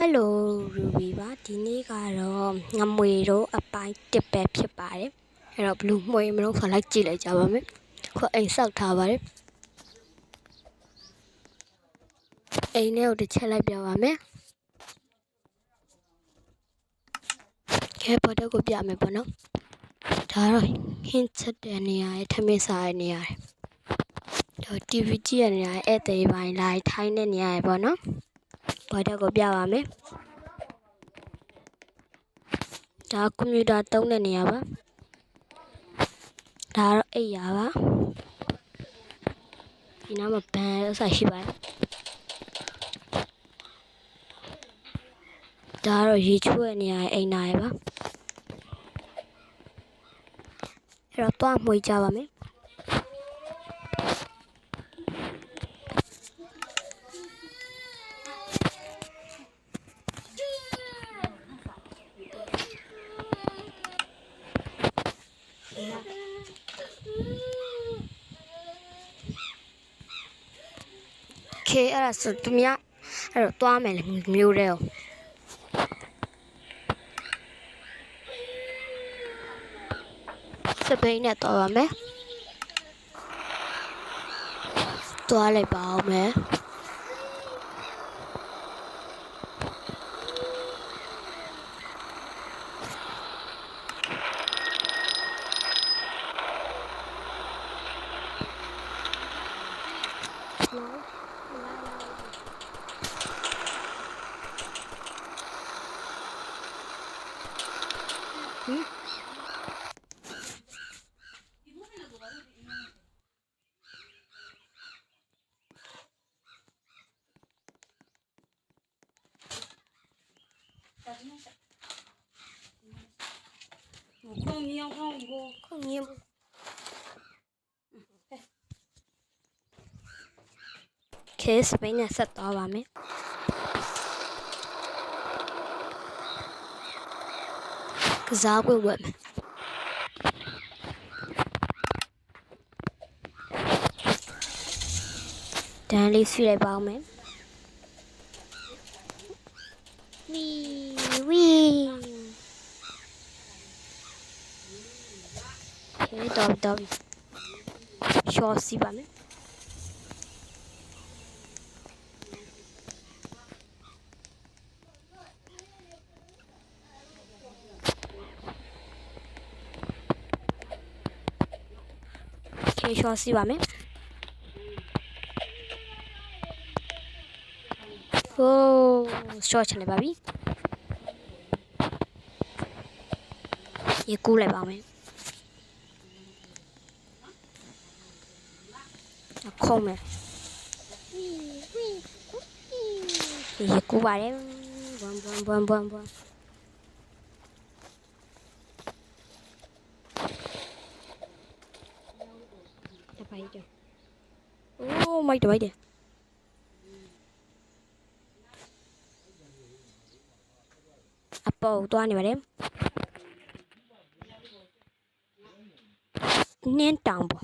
ဟယ်လိုရူဘီပါဒီနေ့ကတော့ငမွေတို့အပိုင်းတစ်ပဲဖြစ်ပါတယ်အဲ့တော့ဘလူးမွေမလို့ခေါ်လိုက်ကြည့်လိုက်ကြပါမယ်ခုအိမ်ဆောက်ထားပါတယ်အိမ်ထဲကိုတစ်ချက်လိုက်ပြပါမယ်ခဲပေါ်တော့ကိုပြမယ်ပေါ့နော်ဒါတော့ဟင်းချက်တဲ့နေရာရဲ့ထမင်းစားတဲ့နေရာရဲ့တော့ TV ကြည့်ရတဲ့နေရာရဲ့ဧည့်သည်ပိုင်းလိုက်ထိုင်းတဲ့နေရာရဲ့ပေါ့နော် ပေါ်တော့ကိုပြပါမယ်ဒါကွန်ပျူတာသုံးတဲ့နေရာပါဒါကတော့အိပ်ရာပါဒီနားမှာဘန်ဥစ္စာရှိပါတယ်ဒါကတော့ရေချိုးတဲ့နေရာရဲ့အိမ်နာရယ်ပါအဲ့တော့သွားမှွေကြပါမယ် okay အဲ့ဒါဆိုသူများအဲ့တော့သွားမယ်လေမျိုးတဲ့哦စပိန်နဲ့သွားပါမယ်သွားလိုက်ပါအောင်မယ် aqui. Comia um angu, comia. Que isso bem nessa tola. bizarre web. Dann legst du wieder Barman. Wee, wee. Okay, Dobby, င်ရှော့စီးပါမယ်ဟိုးရှော့ချလိုက်ပါပြီရေကူးလိုက်ပါမယ်ခုံးမယ်ရေကူးပါတယ်ဘွမ်ဘွမ်ဘွမ်ဘွမ် மைட்டா ஓ மைட்டா மைட்டா அப்போ தோணி வரேன் నేను టాంబో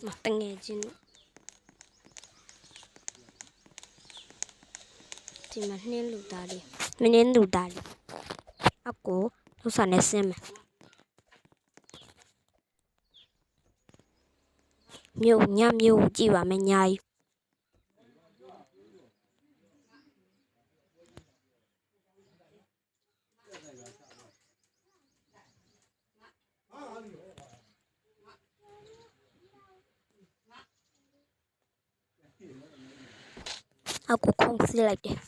మొత్తం గేజింది ဒီမှာနှင်းလူသားလေးမနှင်းလူသားလေးအကိုသူစားနေစင်းမယ်မြို့ညမြို့ကိုကြည့်ပါမယ်ညာကြီးအကိုခုံးစီလိုက်တယ်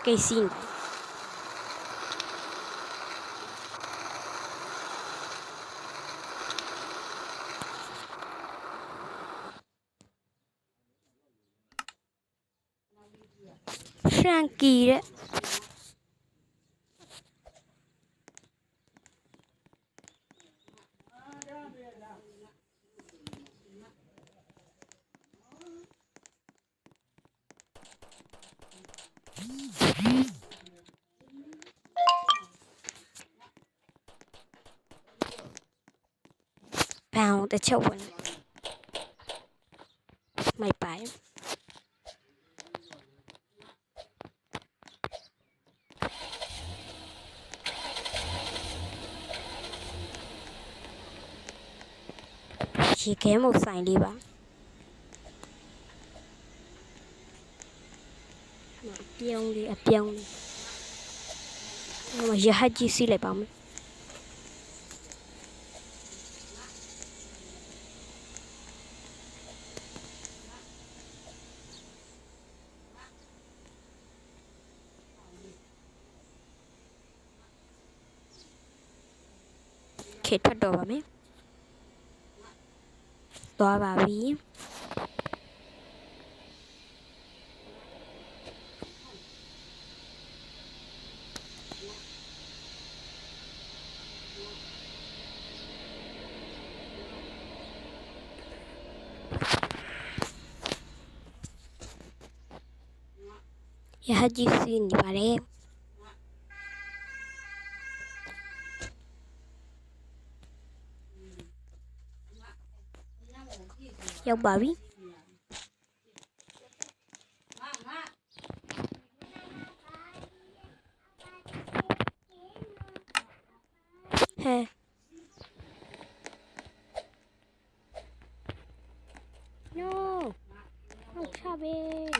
Choquei cinco. Shakira Now the children. May buy. Chỉ kế một sảnh đi bạn. Mà pion đi, à pion đi. Mà giờ hát gì xí lại bạn. छठा डोबा में। तो अब अभी यह जिस सीन पर है Yok babi. He. No. Không sao.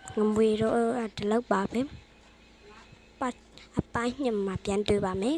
ငမွေတော့ဒီလောက်ပါပဲပတ်အပိုင်းညမှာပြန်တွေ့ပါမယ်